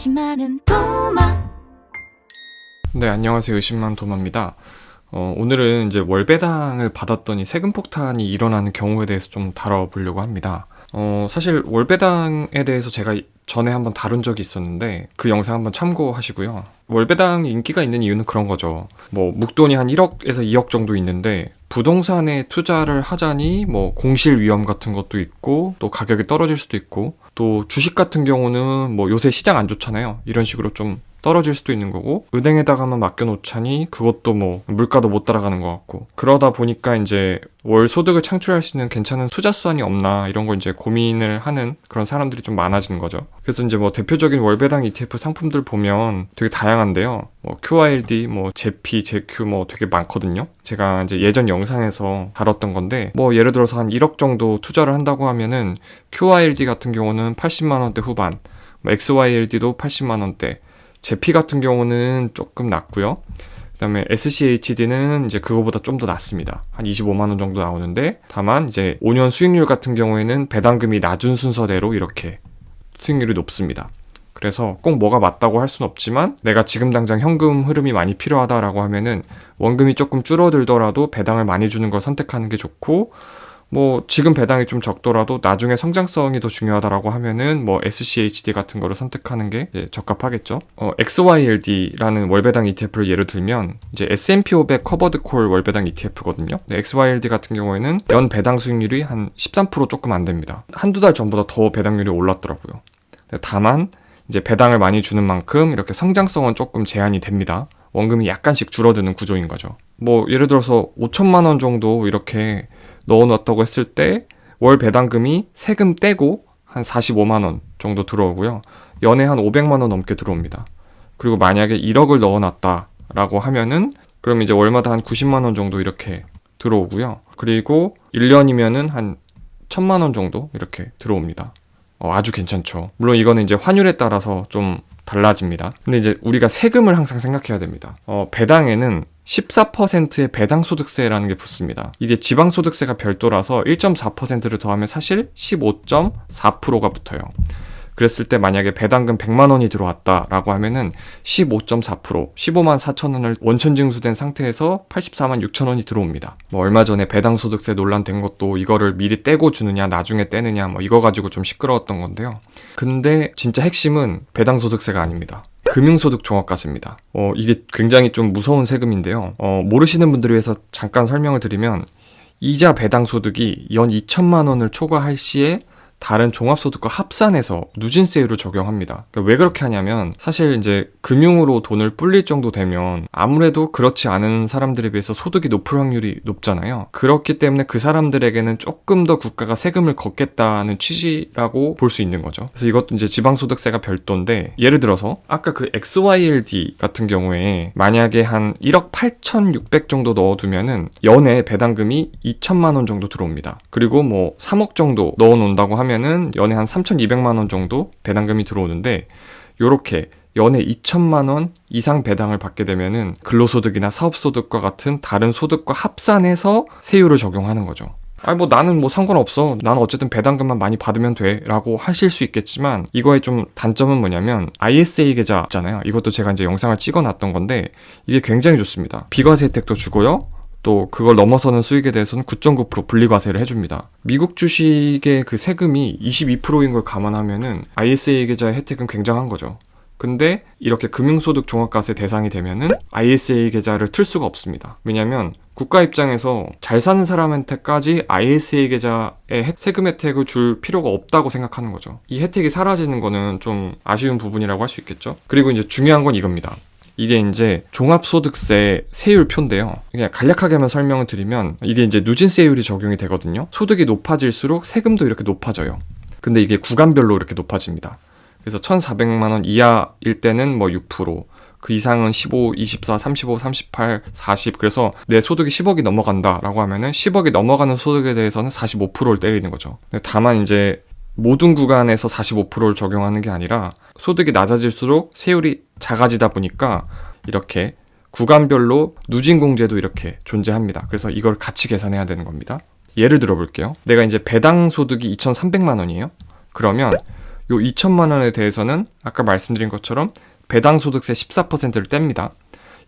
의심많은 도마 네, 안녕하세요. 의심만 도마입니다. 어, 오늘은 이제 월배당을 받았더니 세금 폭탄이 일어나는 경우에 대해서 좀 다뤄보려고 합니다. 어, 사실 월배당에 대해서 제가 전에 한번 다룬 적이 있었는데 그 영상 한번 참고하시고요. 월배당 인기가 있는 이유는 그런 거죠. 뭐 묵돈이 한 1억에서 2억 정도 있는데 부동산에 투자를 하자니 뭐 공실 위험 같은 것도 있고 또 가격이 떨어질 수도 있고 또 주식 같은 경우는 뭐 요새 시장 안 좋잖아요. 이런 식으로 좀 떨어질 수도 있는 거고 은행에다가만 맡겨놓자니 그것도 뭐 물가도 못 따라가는 것 같고 그러다 보니까 이제 월 소득을 창출할 수 있는 괜찮은 투자 수단이 없나 이런 거 이제 고민을 하는 그런 사람들이 좀 많아지는 거죠. 그래서 이제 뭐 대표적인 월배당 ETF 상품들 보면 되게 다양한데요. 뭐 QILD, 뭐 JP, JQ 뭐 되게 많거든요. 제가 이제 예전 영상에서 다뤘던 건데 뭐 예를 들어서 한 1억 정도 투자를 한다고 하면은 QILD 같은 경우는 80만 원대 후반, 뭐 XYLD도 80만 원대, 제피 같은 경우는 조금 낮고요. 그다음에 SCHD는 이제 그거보다 좀 더 낮습니다. 한 25만 원 정도 나오는데 다만 이제 5년 수익률 같은 경우에는 배당금이 낮은 순서대로 이렇게 수익률이 높습니다. 그래서 꼭 뭐가 맞다고 할 수는 없지만 내가 지금 당장 현금 흐름이 많이 필요하다라고 하면은 원금이 조금 줄어들더라도 배당을 많이 주는 걸 선택하는 게 좋고 뭐 지금 배당이 좀 적더라도 나중에 성장성이 더 중요하다라고 하면은 뭐 SCHD 같은 거를 선택하는 게 이제 적합하겠죠. 어, XYLD라는 월배당 ETF를 예로 들면 이제 S&P 500 커버드 콜 월배당 ETF거든요. 네, XYLD 같은 경우에는 연 배당 수익률이 한 13% 조금 안 됩니다. 한두 달 전보다 더 배당률이 올랐더라고요. 네, 다만 이제 배당을 많이 주는 만큼 이렇게 성장성은 조금 제한이 됩니다. 원금이 약간씩 줄어드는 구조인 거죠. 뭐 예를 들어서 5천만 원 정도 이렇게 넣어놨다고 했을 때 월 배당금이 세금 떼고 한 45만 원 정도 들어오고요. 연에 한 500만 원 넘게 들어옵니다. 그리고 만약에 1억을 넣어놨다라고 하면은 그럼 이제 월마다 한 90만 원 정도 이렇게 들어오고요. 그리고 1년이면은 한 1000만 원 정도 이렇게 들어옵니다. 어, 아주 괜찮죠. 물론 이거는 이제 환율에 따라서 좀 달라집니다. 근데 이제 우리가 세금을 항상 생각해야 됩니다. 어, 배당에는 14%의 배당소득세라는 게 붙습니다. 이게 지방소득세가 별도라서 1.4%를 더하면 사실 15.4%가 붙어요. 그랬을 때 만약에 배당금 100만 원이 들어왔다라고 하면은 15.4% 15만 4천 원을 원천 징수된 상태에서 84만 6천 원이 들어옵니다. 뭐 얼마 전에 배당 소득세 논란 된 것도 이거를 미리 떼고 주느냐 나중에 떼느냐 뭐 이거 가지고 좀 시끄러웠던 건데요. 근데 진짜 핵심은 배당 소득세가 아닙니다. 금융소득 종합과세입니다. 어, 이게 굉장히 좀 무서운 세금인데요. 어, 모르시는 분들을 위해서 잠깐 설명을 드리면 이자 배당 소득이 연 2천만 원을 초과할 시에 다른 종합소득과 합산해서 누진세율을 적용합니다. 그러니까 왜 그렇게 하냐면 사실 이제 금융으로 돈을 불릴 정도 되면 아무래도 그렇지 않은 사람들에 비해서 소득이 높을 확률이 높잖아요. 그렇기 때문에 그 사람들에게는 조금 더 국가가 세금을 걷겠다는 취지라고 볼 수 있는 거죠. 그래서 이것도 이제 지방소득세가 별도인데 예를 들어서 아까 그 XYLD 같은 경우에 만약에 한 1억 8,600 정도 넣어두면은 연에 배당금이 2천만 원 정도 들어옵니다. 그리고 뭐 3억 정도 넣어놓는다고 하면 하면은 연에 한 3,200만 원 정도 배당금이 들어오는데 요렇게 연에 2천만 원 이상 배당을 받게 되면은 근로소득이나 사업소득과 같은 다른 소득과 합산해서 세율을 적용하는 거죠. 아니 뭐 나는 뭐 상관없어. 나는 어쨌든 배당금만 많이 받으면 돼라고 하실 수 있겠지만 이거의 좀 단점은 뭐냐면 ISA 계좌 있잖아요. 이것도 제가 이제 영상을 찍어 놨던 건데 이게 굉장히 좋습니다. 비과세 혜택도 주고요. 또 그걸 넘어서는 수익에 대해서는 9.9% 분리과세를 해줍니다. 미국 주식의 그 세금이 22%인 걸 감안하면은 ISA 계좌의 혜택은 굉장한 거죠. 근데 이렇게 금융소득 종합과세 대상이 되면은 ISA 계좌를 틀 수가 없습니다. 왜냐면 국가 입장에서 잘 사는 사람한테까지 ISA 계좌에 세금 혜택을 줄 필요가 없다고 생각하는 거죠. 이 혜택이 사라지는 거는 좀 아쉬운 부분이라고 할 수 있겠죠. 그리고 이제 중요한 건 이겁니다. 이게 이제 종합소득세 세율표인데요. 그냥 간략하게 만 설명을 드리면 이게 이제 누진세율이 적용이 되거든요. 소득이 높아질수록 세금도 이렇게 높아져요. 근데 이게 구간별로 이렇게 높아집니다. 그래서 1,400만 원 이하일 때는 뭐 6%, 그 이상은 15, 24, 35, 38, 40. 그래서 내 소득이 10억이 넘어간다라고 하면은 10억이 넘어가는 소득에 대해서는 45%를 때리는 거죠. 다만 이제 모든 구간에서 45%를 적용하는 게 아니라 소득이 낮아질수록 세율이 작아지다 보니까 이렇게 구간별로 누진 공제도 이렇게 존재합니다. 그래서 이걸 같이 계산해야 되는 겁니다. 예를 들어 볼게요. 내가 이제 배당 소득이 2,300만 원이에요. 그러면 요 2천만 원에 대해서는 아까 말씀드린 것처럼 배당 소득세 14%를 뗍니다.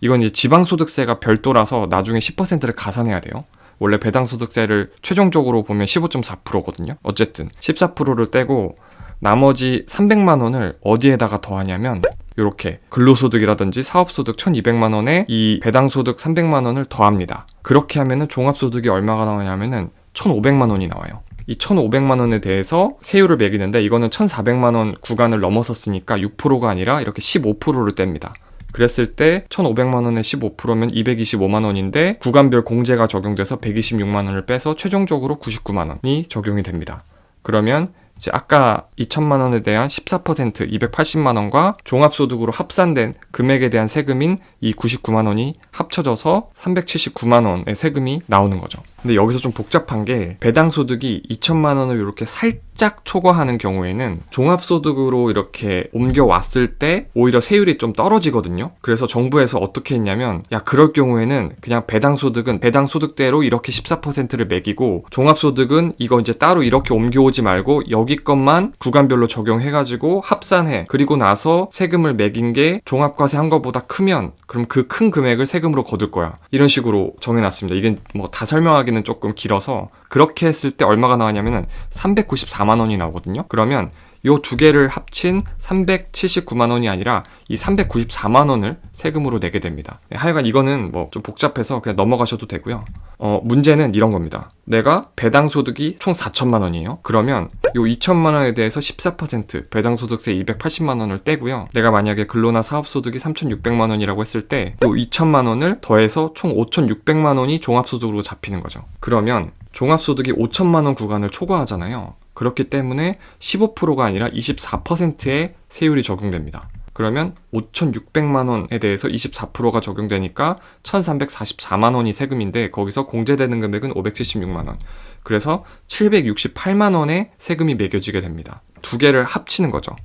이건 이제 지방 소득세가 별도라서 나중에 10%를 가산해야 돼요. 원래 배당 소득세를 최종적으로 보면 15.4%거든요. 어쨌든 14%를 떼고 나머지 300만 원을 어디에다가 더하냐면 이렇게 근로소득이라든지 사업소득 1200만 원에 이 배당소득 300만 원을 더합니다. 그렇게 하면은 종합소득이 얼마가 나오냐면은 1500만 원이 나와요. 이 1500만 원에 대해서 세율을 매기는데 이거는 1400만 원 구간을 넘어섰으니까 6%가 아니라 이렇게 15%를 뗍니다. 그랬을 때 1,500만 원에 15%면 225만 원인데 구간별 공제가 적용돼서 126만 원을 빼서 최종적으로 99만 원이 적용이 됩니다. 그러면 이제 아까 2천만 원에 대한 14% 280만 원과 종합소득으로 합산된 금액에 대한 세금인 이 99만 원이 합쳐져서 379만 원의 세금이 나오는 거죠. 근데 여기서 좀 복잡한 게 배당 소득이 2천만 원을 이렇게 살짝 초과하는 경우에는 종합 소득으로 이렇게 옮겨 왔을 때 오히려 세율이 좀 떨어지거든요. 그래서 정부에서 어떻게 했냐면 야 그럴 경우에는 그냥 배당 소득은 배당 소득대로 이렇게 14%를 매기고 종합 소득은 이거 이제 따로 이렇게 옮겨오지 말고 여기 것만 구간별로 적용해 가지고 합산해. 그리고 나서 세금을 매긴 게 종합과세 한 것보다 크면 그럼 그 큰 금액을 세금으로 거둘 거야. 이런 식으로 정해 놨습니다. 이게 뭐 다 설명하기 는 조금 길어서 그렇게 했을 때 얼마가 나왔냐면은 394만 원이 나오거든요. 그러면 요 두 개를 합친 379만 원이 아니라 이 394만 원을 세금으로 내게 됩니다. 네, 하여간 이거는 뭐 좀 복잡해서 그냥 넘어가셔도 되고요. 어, 문제는 이런 겁니다. 내가 배당 소득이 총 4천만 원이에요. 그러면 요 2천만 원에 대해서 14% 배당 소득세 280만 원을 떼고요. 내가 만약에 근로나 사업 소득이 3,600만 원이라고 했을 때 요 2천만 원을 더해서 총 5,600만 원이 종합 소득으로 잡히는 거죠. 그러면 종합 소득이 5천만 원 구간을 초과하잖아요. 그렇기 때문에 15%가 아니라 24%의 세율이 적용됩니다. 그러면 5,600만 원에 대해서 24%가 적용되니까 1,344만 원이 세금인데 거기서 공제되는 금액은 576만 원. 그래서 768만 원의 세금이 매겨지게 됩니다. 두 개를 합치는 거죠.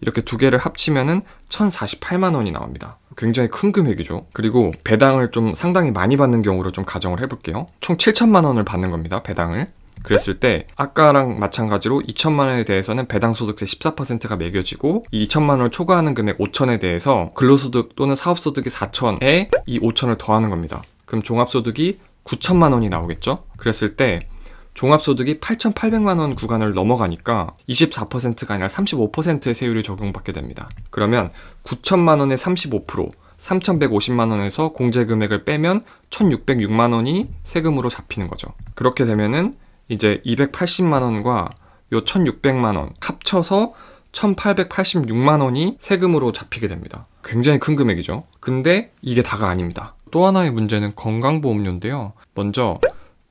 이렇게 두 개를 합치면은 1,048만 원이 나옵니다. 굉장히 큰 금액이죠. 그리고 배당을 좀 상당히 많이 받는 경우로 좀 가정을 해볼게요. 총 7천만 원을 받는 겁니다. 배당을. 그랬을 때 아까랑 마찬가지로 2천만 원에 대해서는 배당 소득세 14%가 매겨지고 이 2천만 원을 초과하는 금액 5천에 대해서 근로소득 또는 사업소득이 4천에 이 5천을 더하는 겁니다. 그럼 종합소득이 9천만 원이 나오겠죠? 그랬을 때 종합소득이 8,800만 원 구간을 넘어가니까 24%가 아니라 35%의 세율이 적용받게 됩니다. 그러면 9천만 원의 35% 3,150만 원에서 공제 금액을 빼면 1,606만 원이 세금으로 잡히는 거죠. 그렇게 되면은 이제 280만 원과 요 1,600만 원 합쳐서 1,886만 원이 세금으로 잡히게 됩니다. 굉장히 큰 금액이죠. 근데 이게 다가 아닙니다. 또 하나의 문제는 건강보험료인데요. 먼저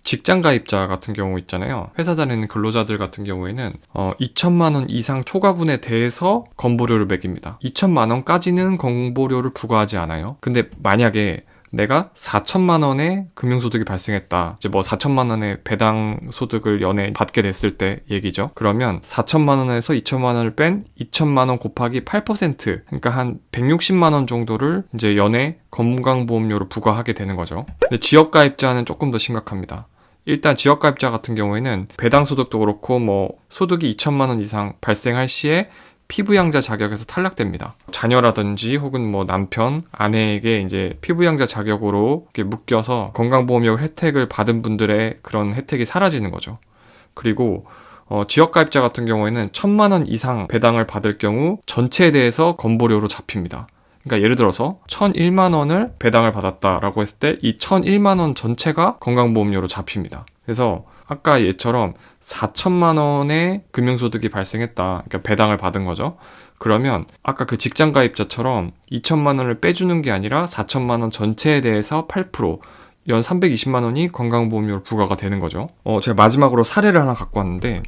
직장 가입자 같은 경우 있잖아요. 회사 다니는 근로자들 같은 경우에는 어, 2천만 원 이상 초과분에 대해서 건보료를 매깁니다. 2천만 원까지는 건보료를 부과하지 않아요. 근데 만약에 내가 4천만 원의 금융소득이 발생했다. 이제 뭐 4천만 원의 배당 소득을 연에 받게 됐을 때 얘기죠. 그러면 4천만 원에서 2천만 원을 뺀 2천만 원 곱하기 8% 그러니까 한 160만 원 정도를 이제 연에 건강보험료로 부과하게 되는 거죠. 근데 지역가입자는 조금 더 심각합니다. 일단 지역가입자 같은 경우에는 배당 소득도 그렇고 뭐 소득이 2천만 원 이상 발생할 시에 피부양자 자격에서 탈락됩니다. 자녀라든지 혹은 뭐 남편, 아내에게 이제 피부양자 자격으로 묶여서 건강보험료 혜택을 받은 분들의 그런 혜택이 사라지는 거죠. 그리고 어, 지역가입자 같은 경우에는 천만 원 이상 배당을 받을 경우 전체에 대해서 건보료로 잡힙니다. 그러니까 예를 들어서 1001만 원을 배당을 받았다라고 했을 때 이 1001만 원 전체가 건강보험료로 잡힙니다. 그래서 아까 얘처럼 4천만 원의 금융소득이 발생했다. 그러니까 배당을 받은 거죠. 그러면 아까 그 직장 가입자처럼 2천만 원을 빼주는 게 아니라 4천만 원 전체에 대해서 8%, 연 320만 원이 건강보험료로 부과가 되는 거죠. 어, 제가 마지막으로 사례를 하나 갖고 왔는데,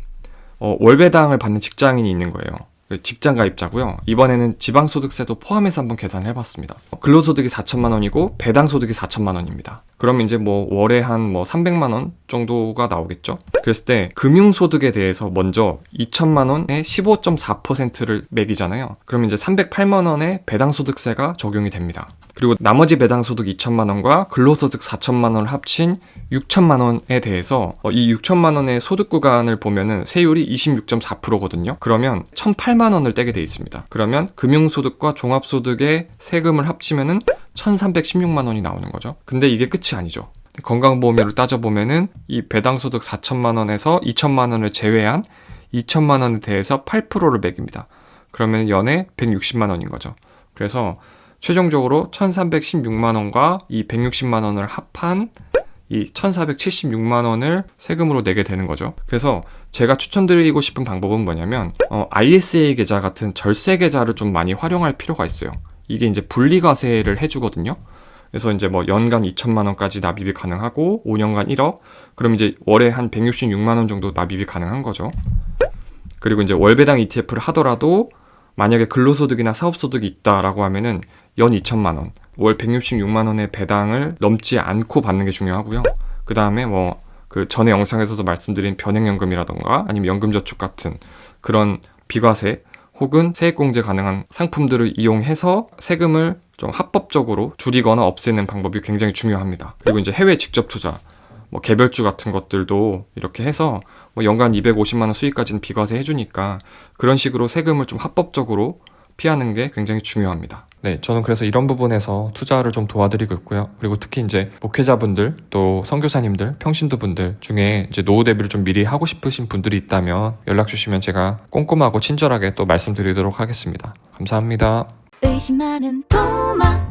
어, 월배당을 받는 직장인이 있는 거예요. 직장 가입자고요. 이번에는 지방소득세도 포함해서 한번 계산을 해봤습니다. 근로소득이 4천만 원이고 배당소득이 4천만 원입니다. 그럼 이제 뭐 월에 한 뭐 300만 원 정도가 나오겠죠. 그랬을 때 금융 소득에 대해서 먼저 2천만 원에 15.4%를 매기잖아요. 그럼 이제 308만 원의 배당 소득세가 적용이 됩니다. 그리고 나머지 배당 소득 2천만 원과 근로소득 4천만 원을 합친 6천만 원에 대해서 어, 이 6천만 원의 소득 구간을 보면은 세율이 26.4%거든요. 그러면 1,008만 원을 떼게 돼 있습니다. 그러면 금융소득과 종합소득의 세금을 합치면은 1,316만 원이 나오는 거죠. 근데 이게 끝이 아니죠. 건강보험료를 따져보면은 이 배당소득 4천만 원에서 2천만 원을 제외한 2천만 원에 대해서 8%를 매깁니다. 그러면 연에 160만 원인 거죠. 그래서 최종적으로 1316만 원과 이 160만 원을 합한 이 1476만 원을 세금으로 내게 되는 거죠. 그래서 제가 추천드리고 싶은 방법은 뭐냐면 어, ISA 계좌 같은 절세 계좌를 좀 많이 활용할 필요가 있어요. 이게 이제 분리과세를 해주거든요. 그래서 이제 뭐 연간 2천만 원까지 납입이 가능하고 5년간 1억 그럼 이제 월에 한 166만 원 정도 납입이 가능한 거죠. 그리고 이제 월배당 ETF를 하더라도 만약에 근로소득이나 사업소득이 있다라고 하면은 연 2천만 원, 월 166만 원의 배당을 넘지 않고 받는 게 중요하고요. 그 다음에 뭐 그 전에 영상에서도 말씀드린 변액연금이라던가 아니면 연금저축 같은 그런 비과세 혹은 세액공제 가능한 상품들을 이용해서 세금을 좀 합법적으로 줄이거나 없애는 방법이 굉장히 중요합니다. 그리고 이제 해외 직접 투자, 뭐 개별주 같은 것들도 이렇게 해서 뭐 연간 250만 원 수익까지는 비과세 해주니까 그런 식으로 세금을 좀 합법적으로 피하는 게 굉장히 중요합니다. 네, 저는 그래서 이런 부분에서 투자를 좀 도와드리고 있고요. 그리고 특히 이제 목회자분들, 또 선교사님들, 평신도분들 중에 이제 노후 대비를 좀 미리 하고 싶으신 분들이 있다면 연락 주시면 제가 꼼꼼하고 친절하게 또 말씀드리도록 하겠습니다. 감사합니다. 의심 많은 토마